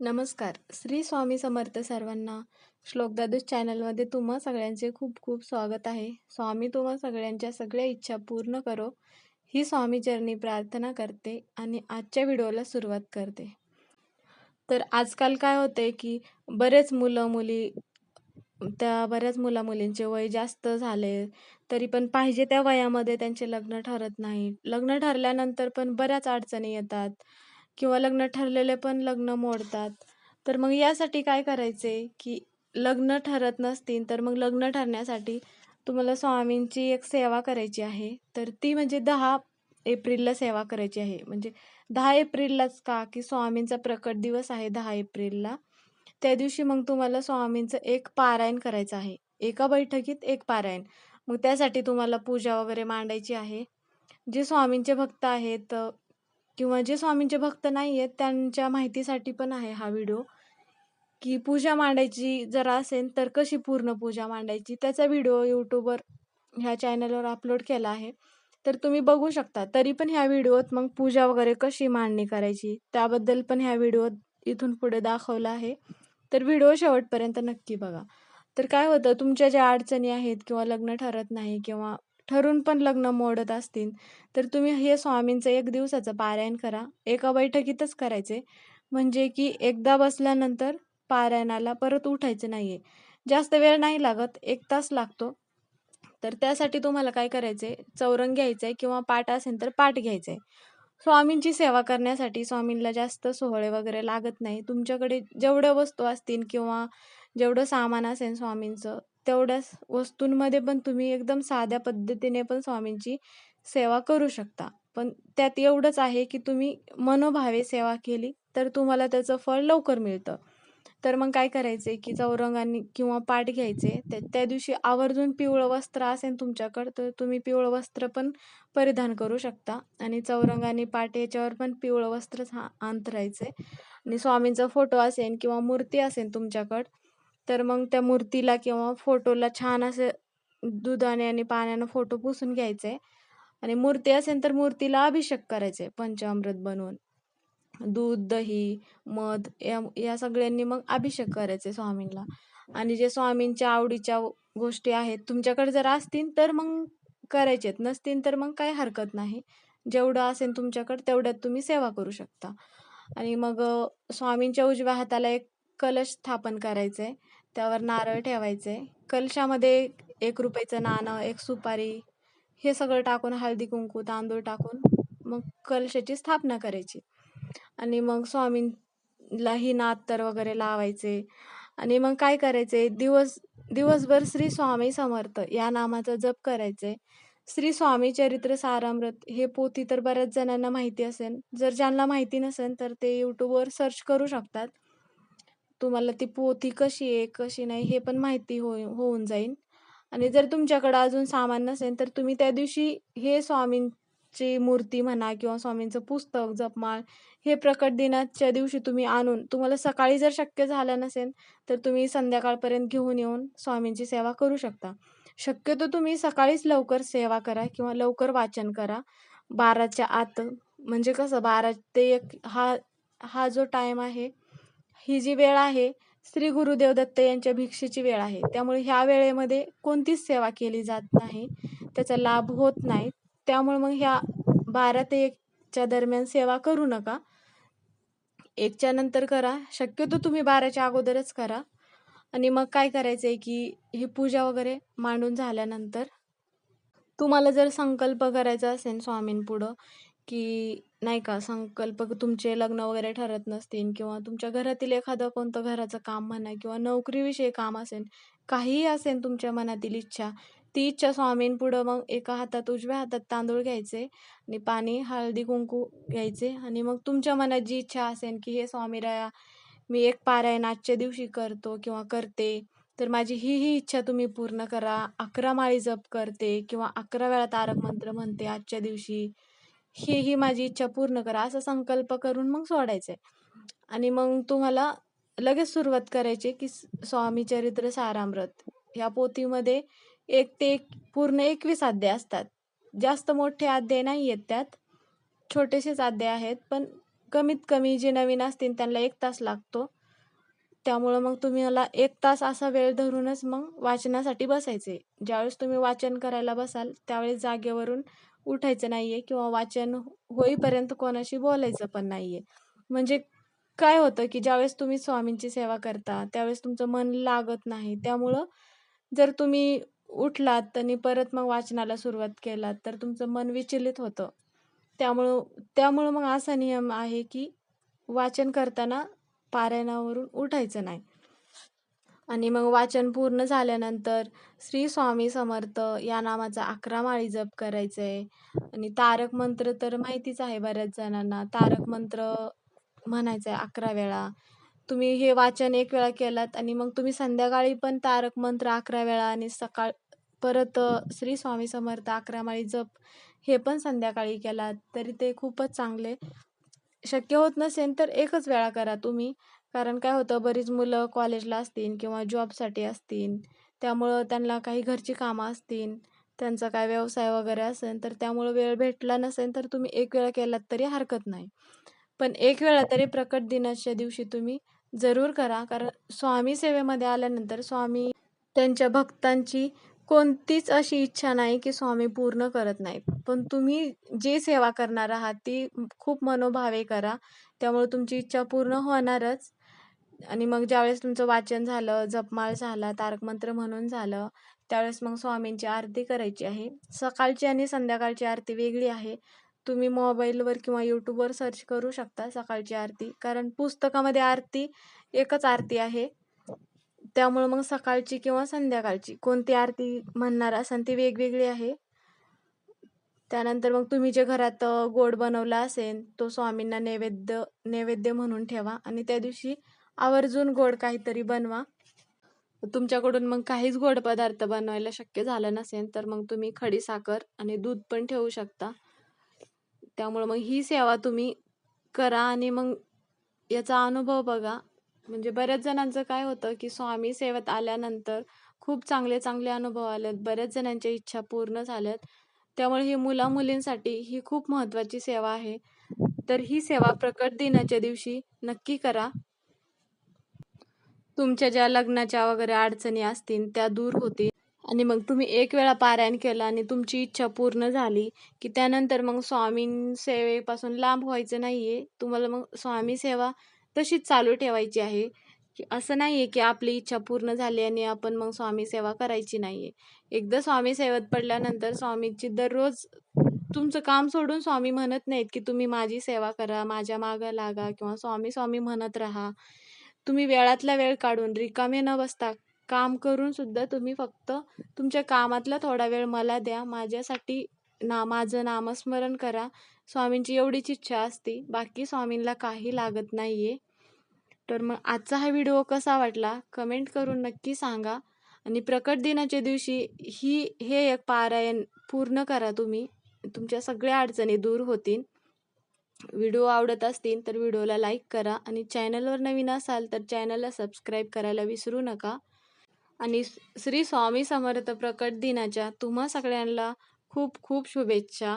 नमस्कार. श्री स्वामी समर्थ सर्वांना श्लोकदादूस चॅनलमध्ये तुम्हा सगळ्यांचे खूप खूप स्वागत आहे. स्वामी तुम्हा सगळ्यांच्या सगळ्या इच्छा पूर्ण करो. ही स्वामी चरणी प्रार्थना करते आणि आजच्या व्हिडिओला सुरुवात करते. तर आजकाल काय होते की बरेच मुलं मुली त्या बऱ्याच मुला मुलींचे वय जास्त झाले तरी पण पाहिजे त्या वयामध्ये त्यांचे लग्न ठरत नाही. लग्न ठरल्यानंतर पण बऱ्याच अडचणी येतात. किंवा लग्न ठरलेले पण लग्न मोडतात. तर मग यासाठी काय करायचे? की लग्न ठरत नसतील तर मग लग्न ठरण्यासाठी तुम्हाला स्वामींची एक सेवा करायची आहे. तर ती म्हणजे दहा एप्रिलला सेवा करायची आहे. म्हणजे दहा एप्रिललाच का? की स्वामींचा प्रकट दिवस आहे दहा एप्रिलला. त्या दिवशी मग तुम्हाला स्वामींचं एक पारायण करायचं आहे. एका बैठकीत एक पारायण. मग त्यासाठी तुम्हाला पूजा वगैरे मांडायची आहे. जे स्वामींचे भक्त आहेत किंवा जे स्वामींचे भक्त नाही आहेत त्यांच्या माहितीसाठी पण आहे हा व्हिडिओ. की पूजा मांडायची जर असेल तर कशी पूर्ण पूजा मांडायची त्याचा व्हिडिओ यूट्यूबवर ह्या चॅनलवर अपलोड केला आहे. तर तुम्ही बघू शकता. तरी पण ह्या व्हिडिओत मग पूजा वगैरे कशी मांडणी करायची त्याबद्दल पण ह्या व्हिडिओत इथून पुढे दाखवलं आहे. तर व्हिडिओ शेवटपर्यंत नक्की बघा. तर काय होतं तुमच्या ज्या अडचणी आहेत किंवा लग्न ठरत नाही किंवा ठरून पण लग्न मोडत असतील तर तुम्ही हे स्वामींचं एक दिवसाचं पारायण करा. एका बैठकीतच करायचे. म्हणजे की एकदा बसल्यानंतर पारायणाला परत उठायचं नाही आहे जास्त वेळ नाही लागत एक तास लागतो. तर त्यासाठी तुम्हाला काय करायचं आहे चौरंग घ्यायचं आहे किंवा पाठ असेल तर पाठ घ्यायचं आहे स्वामींची सेवा करण्यासाठी स्वामींना जास्त सोहळे वगैरे लागत नाही. तुमच्याकडे जेवढ्या वस्तू असतील किंवा जेवढं सामान असेल स्वामींचं तेवढ्याच वस्तूंमध्ये पण तुम्ही एकदम साध्या पद्धतीने पण स्वामींची सेवा करू शकता. पण त्यात एवढंच आहे की तुम्ही मनोभावे सेवा केली तर तुम्हाला त्याचं फळ लवकर मिळतं. तर मग काय करायचे की चौरंगाने किंवा पाठ घ्यायचे त्या त्या दिवशी आवर्जून पिवळं वस्त्र असेल तुमच्याकडं तर तुम्ही पिवळं वस्त्र पण परिधान करू शकता. आणि चौरंगाने पाठ याच्यावर पण पिवळं वस्त्रच हा अंतरायचे आणि स्वामींचा फोटो असेल किंवा मूर्ती असेल तुमच्याकडं तर मग त्या मूर्तीला किंवा फोटोला छान असं दुधाने आणि पाण्यानं फोटो पुसून घ्यायचे. आणि मूर्ती असेल तर मूर्तीला अभिषेक करायचे पंचामृत बनवून. दूध दही मध या या सगळ्यांनी मग अभिषेक करायचे स्वामींना. आणि जे स्वामींच्या आवडीच्या गोष्टी आहेत तुमच्याकडे जर असतील तर मग करायचेत नसतील तर मग काही हरकत नाही. जेवढं असेल तुमच्याकडे तेवढ्यात तुम्ही सेवा करू शकता. आणि मग स्वामींच्या उजव्या हाताला एक कलश स्थापन करायचं आहे त्यावर नारळ ठेवायचे. कलशामध्ये एक रुपयाचं नाणं एक सुपारी हे सगळं टाकून हळदी कुंकू तांदूळ टाकून मग कलशाची स्थापना करायची. आणि मग स्वामींला ही नातर वगैरे लावायचे. आणि मग काय करायचे? दिवस दिवसभर श्री स्वामी समर्थ या नामाचा जप करायचे. श्री स्वामी चरित्र सारामृत हे पोथी तर बऱ्याच जणांना माहिती असेल. जर ज्यांना माहिती नसेल तर ते यूट्यूबवर सर्च करू शकतात. तुम्हाला ती पोथी कशी आहे कशी नाही हे पण माहिती हो होऊन जाईल आणि जर तुमच्याकडं अजून सामान नसेल तर तुम्ही त्या दिवशी हे स्वामींची मूर्ती म्हणा किंवा स्वामींचं पुस्तक जपमाळ हे प्रकट दिनाच्या दिवशी तुम्ही आणून तुम्हाला सकाळी जर शक्य झालं नसेल तर तुम्ही संध्याकाळपर्यंत घेऊन येऊन स्वामींची सेवा करू शकता. शक्यतो तुम्ही सकाळीच लवकर सेवा करा किंवा लवकर वाचन करा. बाराच्या आत म्हणजे कसं बारा ते एक हा हा जो टाईम आहे ही जी वेळ आहे श्री गुरुदेव दत्त यांच्या भिक्षेची वेळ आहे. त्यामुळे ह्या वेळेमध्ये कोणतीच सेवा केली जात नाही. त्याचा लाभ होत नाही. त्यामुळे मग ह्या बारा ते एकच्या दरम्यान सेवा करू नका. एकच्या नंतर करा. शक्यतो तुम्ही बाराच्या अगोदरच करा. आणि मग काय करायचं आहे की ही पूजा वगैरे मांडून झाल्यानंतर तुम्हाला जर संकल्प करायचा असेल स्वामींपुढं की नाही का संकल्प तुमचे लग्न वगैरे ठरत नसतील किंवा तुमच्या घरातील एखादं कोणतं घराचं काम म्हणा किंवा नोकरीविषयी काम असेल काहीही असेल तुमच्या मनातील इच्छा ती इच्छा स्वामींपुढं मग एका हातात उजव्या हातात तांदूळ घ्यायचे आणि पाणी हळदी कुंकू घ्यायचे आणि मग तुमच्या मनात जी इच्छा असेल की हे स्वामीराया मी एक पारायण आजच्या दिवशी करतो किंवा करते तर माझी ही ही इच्छा तुम्ही पूर्ण करा अकरा माळी जप करते किंवा अकरा वेळा तारक मंत्र म्हणते आजच्या दिवशी. ही ही माझी इच्छा पूर्ण करा असा संकल्प करून मग सोडायचं आणि मग तुम्हाला लगेच सुरुवात करायची की स्वामी चरित्र सारामृत. ह्या पोथीमध्ये एक ते एक पूर्ण एकवीस अध्याय असतात. जास्त मोठे अध्याय नाही आहेत त्यात. छोटेसेच अध्याय आहेत पण कमीत कमी जे नवीन असतील त्यांना एक तास लागतो. त्यामुळं मग तुम्ही मला एक तास असा वेळ धरूनच मग वाचनासाठी बसायचे. ज्यावेळेस तुम्ही वाचन करायला बसाल त्यावेळेस जागेवरून उठायचं नाही आहे किंवा वाचन होईपर्यंत कोणाशी बोलायचं पण नाही आहे म्हणजे काय होतं की ज्यावेळेस तुम्ही स्वामींची सेवा करता त्यावेळेस तुमचं मन लागत नाही. त्यामुळं जर तुम्ही उठलात आणि परत मग वाचनाला सुरुवात केलात तर तुमचं मन विचलित होतं. त्यामुळं त्यामुळं मग असा नियम आहे की वाचन करताना पारायणावरून उठायचं नाही. आणि मग वाचन पूर्ण झाल्यानंतर श्री स्वामी समर्थ या नामाचा अकरा माळी जप करायचं आहे आणि तारक मंत्र तर माहितीच आहे बऱ्याच जणांना. तारक मंत्र म्हणायचं आहे अकरा वेळा. तुम्ही हे वाचन एक वेळा केलात आणि मग तुम्ही संध्याकाळी पण तारक मंत्र अकरा वेळा आणि सकाळ परत श्री स्वामी समर्थ अकरा माळी जप हे पण संध्याकाळी केलात. तरी ते खूपच चांगले. शक्य होत नसेल तर एकच वेळा करा तुम्ही. कारण काय होतं बरीच मुलं कॉलेजला असतील किंवा जॉबसाठी असतील त्यामुळं त्यांना काही घरची कामं असतील त्यांचा काय व्यवसाय वगैरे असेल तर त्यामुळं वेळ भेटला नसेल तर तुम्ही एक वेळा केलात तरी हरकत नाही. पण एक वेळा तरी प्रकट दिनाच्या दिवशी तुम्ही जरूर करा. कारण स्वामी सेवेमध्ये आल्यानंतर स्वामी त्यांच्या भक्तांची कोणतीच अशी इच्छा नाही की स्वामी पूर्ण करत नाहीत. पण तुम्ही जी सेवा करणार आहात ती खूप मनोभावे करा. त्यामुळे तुमची इच्छा पूर्ण होणारच. आणि मग ज्यावेळेस तुमचं वाचन झालं जपमाळ झाला तारकमंत्र म्हणून झालं त्यावेळेस मग स्वामींची आरती करायची आहे. सकाळची आणि संध्याकाळची आरती वेगळी आहे. तुम्ही मोबाईलवर किंवा यूट्यूबवर सर्च करू शकता सकाळची आरती. कारण पुस्तकामध्ये आरती एकच आरती आहे. त्यामुळं मग सकाळची किंवा संध्याकाळची कोणती आरती म्हणणार असाल ती वेगवेगळी आहे. त्यानंतर मग तुम्ही जे घरात गोड बनवला असेल तो स्वामींना नैवेद्य नैवेद्य म्हणून ठेवा आणि त्या दिवशी आवर्जून गोड काहीतरी बनवा. तुमच्याकडून मग काहीच गोड पदार्थ बनवायला शक्य झालं नसेल तर मग तुम्ही खडी साखर आणि दूध पण ठेवू शकता. त्यामुळं मग ही सेवा तुम्ही करा आणि मग याचा अनुभव बघा. म्हणजे बऱ्याच जणांचं काय होतं की स्वामी सेवेत आल्यानंतर खूप चांगले चांगले अनुभव आलेत बऱ्याच जणांच्या इच्छा पूर्ण झाल्यात. त्यामुळे ही मुला मुलींसाठी ही खूप महत्त्वाची सेवा आहे. तर ही सेवा प्रकट दिनाच्या दिवशी नक्की करा. तुमच्या ज्या लग्नाच्या वगैरे अडचणी असतील त्या दूर होतील. आणि मग तुम्ही एक वेळा पारायण केलं आणि तुमची इच्छा पूर्ण झाली की त्यानंतर मग स्वामीं सेवेपासून लांब व्हायचं नाहीये. तुम्हाला मग स्वामी सेवा तशीच चालू ठेवायची आहे. की असं आहे की आपली इच्छा पूर्ण झाली आणि आपण मग स्वामी सेवा करायची नाही आहे एकदा स्वामी सेवेत पडल्यानंतर स्वामीची दररोज तुमचं काम सोडून स्वामी म्हणत नाहीत की तुम्ही माझी सेवा करा माझ्या मागं लागा किंवा स्वामी स्वामी म्हणत राहा. तुम्ही वेळातला वेळ काढून रिकामे न बसता काम करून सुद्धा तुम्ही फक्त तुमच्या कामातला थोडा वेळ मला द्या माझ्यासाठी ना माझं नामस्मरण करा. स्वामींची एवढीच इच्छा असते बाकी स्वामींना काही लागत नाहीये. तर मग आजचा हा व्हिडिओ कसा वाटला? कमेंट करून नक्की सांगा. आणि प्रकट दिनाच्या दिवशी ही हे एक पारायण पूर्ण करा तुम्ही. तुमच्या सगळ्या अडचणी दूर होतील. व्हिडिओ आवडत असतील तर व्हिडिओला लाईक करा. आणि चॅनलवर नवीन असाल तर चॅनलला सबस्क्राईब करायला विसरू नका. आणि श्री स्वामी समर्थ प्रकट दिनाच्या तुम्हा सगळ्यांना खूप खूप शुभेच्छा.